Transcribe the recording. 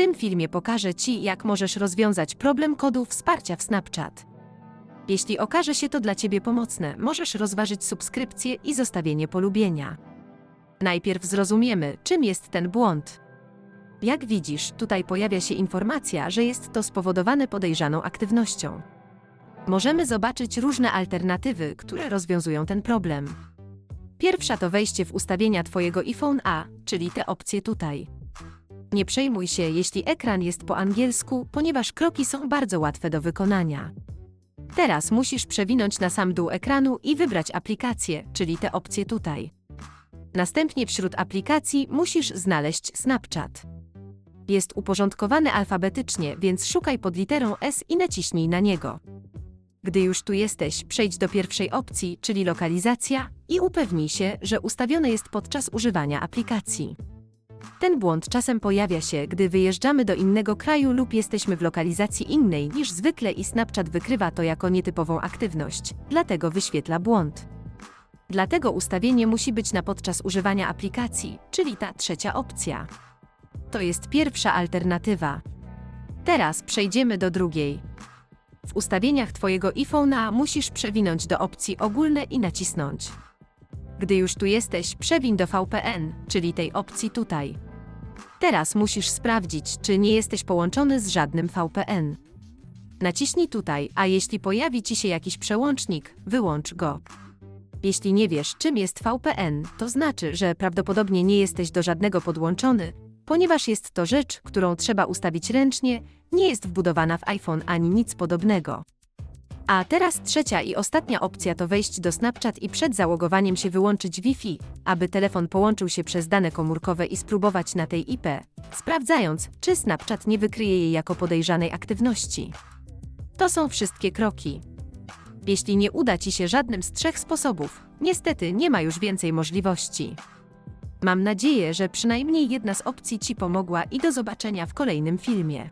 tym filmie pokażę Ci, jak możesz rozwiązać problem kodu wsparcia w Snapchat. Jeśli okaże się to dla Ciebie pomocne, możesz rozważyć subskrypcję i zostawienie polubienia. Najpierw zrozumiemy, czym jest ten błąd. Jak widzisz, tutaj pojawia się informacja, że jest to spowodowane podejrzaną aktywnością. Możemy zobaczyć różne alternatywy, które rozwiązują ten problem. Pierwsza to wejście w ustawienia Twojego iPhone A, czyli te opcje tutaj. Nie przejmuj się, jeśli ekran jest po angielsku, ponieważ kroki są bardzo łatwe do wykonania. Teraz musisz przewinąć na sam dół ekranu i wybrać aplikację, czyli te opcje tutaj. Następnie wśród aplikacji musisz znaleźć Snapchat. Jest uporządkowany alfabetycznie, więc szukaj pod literą S i naciśnij na niego. Gdy już tu jesteś, przejdź do pierwszej opcji, czyli lokalizacja i upewnij się, że ustawione jest podczas używania aplikacji. Ten błąd czasem pojawia się, gdy wyjeżdżamy do innego kraju lub jesteśmy w lokalizacji innej niż zwykle i Snapchat wykrywa to jako nietypową aktywność, dlatego wyświetla błąd. Dlatego ustawienie musi być na podczas używania aplikacji, czyli ta trzecia opcja. To jest pierwsza alternatywa. Teraz przejdziemy do drugiej. W ustawieniach Twojego iPhone'a musisz przewinąć do opcji ogólne i nacisnąć. Gdy już tu jesteś, przewin do VPN, czyli tej opcji tutaj. Teraz musisz sprawdzić, czy nie jesteś połączony z żadnym VPN. Naciśnij tutaj, a jeśli pojawi Ci się jakiś przełącznik, wyłącz go. Jeśli nie wiesz, czym jest VPN, to znaczy, że prawdopodobnie nie jesteś do żadnego podłączony, ponieważ jest to rzecz, którą trzeba ustawić ręcznie, nie jest wbudowana w iPhone ani nic podobnego. A teraz trzecia i ostatnia opcja to wejść do Snapchat i przed załogowaniem się wyłączyć Wi-Fi, aby telefon połączył się przez dane komórkowe i spróbować na tej IP, sprawdzając, czy Snapchat nie wykryje jej jako podejrzanej aktywności. To są wszystkie kroki. Jeśli nie uda Ci się żadnym z trzech sposobów, niestety nie ma już więcej możliwości. Mam nadzieję, że przynajmniej jedna z opcji Ci pomogła i do zobaczenia w kolejnym filmie.